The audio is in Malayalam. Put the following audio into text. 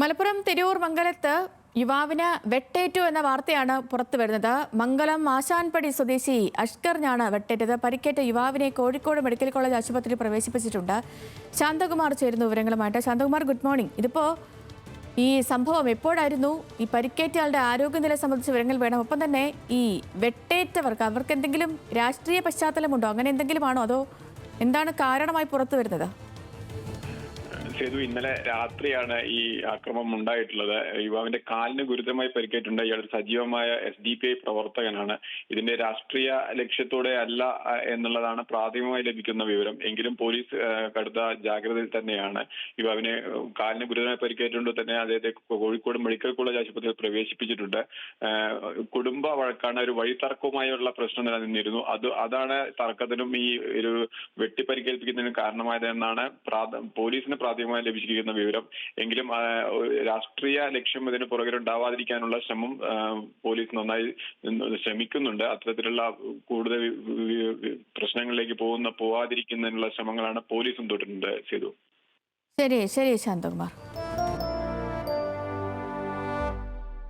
മലപ്പുറം തിരൂർ മംഗലത്ത് യുവാവിന് വെട്ടേറ്റു എന്ന വാർത്തയാണ് പുറത്തു വരുന്നത്. മംഗലം ആശാൻപടി സ്വദേശി അഷ്കറിനാണ് വെട്ടേറ്റത്. പരിക്കേറ്റ യുവാവിനെ കോഴിക്കോട് മെഡിക്കൽ കോളേജ് ആശുപത്രിയിൽ പ്രവേശിപ്പിച്ചിട്ടുണ്ട്. ശാന്തകുമാർ ചേരുന്നു വിവരങ്ങളുമായിട്ട്. Shantakumar good morning. ഇതിപ്പോൾ ഈ സംഭവം എപ്പോഴായിരുന്നു? ഈ പരിക്കേറ്റയാളുടെ ആരോഗ്യനില സംബന്ധിച്ച വിവരങ്ങൾ വേണം. ഒപ്പം തന്നെ ഈ വെട്ടേറ്റവർക്ക് അവർക്ക് എന്തെങ്കിലും രാഷ്ട്രീയ പശ്ചാത്തലമുണ്ടോ? അങ്ങനെ എന്തെങ്കിലും ആണോ അതോ എന്താണ് കാരണമായി പുറത്തു വരുന്നത്? സേതു ഇന്നലെ രാത്രിയാണ് ഈ ആക്രമം ഉണ്ടായിട്ടുള്ളത്. യുവാവിന്റെ കാലിന് ഗുരുതരമായി പരിക്കേറ്റുണ്ട് ഇയാൾ സജീവമായ എസ് ഡി പി ഐ പ്രവർത്തകനാണ്. ഇതിന്റെ രാഷ്ട്രീയ ലക്ഷ്യത്തോടെ അല്ല എന്നുള്ളതാണ് പ്രാഥമികമായി ലഭിക്കുന്ന വിവരം. എങ്കിലും പോലീസ് കടുത്ത ജാഗ്രതയിൽ തന്നെയാണ് യുവാവിന് കാലിന് ഗുരുതരമായി പരിക്കേറ്റുകൊണ്ട് തന്നെ അദ്ദേഹത്തെ കോഴിക്കോട് മെഡിക്കൽ കോളേജ് ആശുപത്രിയിൽ പ്രവേശിപ്പിച്ചിട്ടുണ്ട്. കുടുംബ വഴക്കാണ് ഒരു വഴിതർക്കവുമായുള്ള പ്രശ്നം നിലനിന്നിരുന്നു. അത് അതാണ് തർക്കത്തിനും ഈ ഒരു വെട്ടിപ്പരിക്കേൽപ്പിക്കുന്നതിനും കാരണമായതെന്നാണ് പോലീസിന് പോലീസിന് പ്രാഥമികമായി ലഭിച്ചിരിക്കുന്ന വിവരം. എങ്കിലും രാഷ്ട്രീയ ലക്ഷ്യം ഇതിന് പുറകിലുണ്ടാവാതിരിക്കാനുള്ള ശ്രമം പോലീസ് നന്നായി ശ്രമിക്കുന്നുണ്ട്. അത്തരത്തിലുള്ള കൂടുതൽ പ്രശ്നങ്ങളിലേക്ക് പോകുന്ന പോവാതിരിക്കുന്നതിനുള്ള ശ്രമങ്ങളാണ് പോലീസും തുടരുന്നത് ചെയ്തു ശരി ശരി ശാന്തകുമാർ.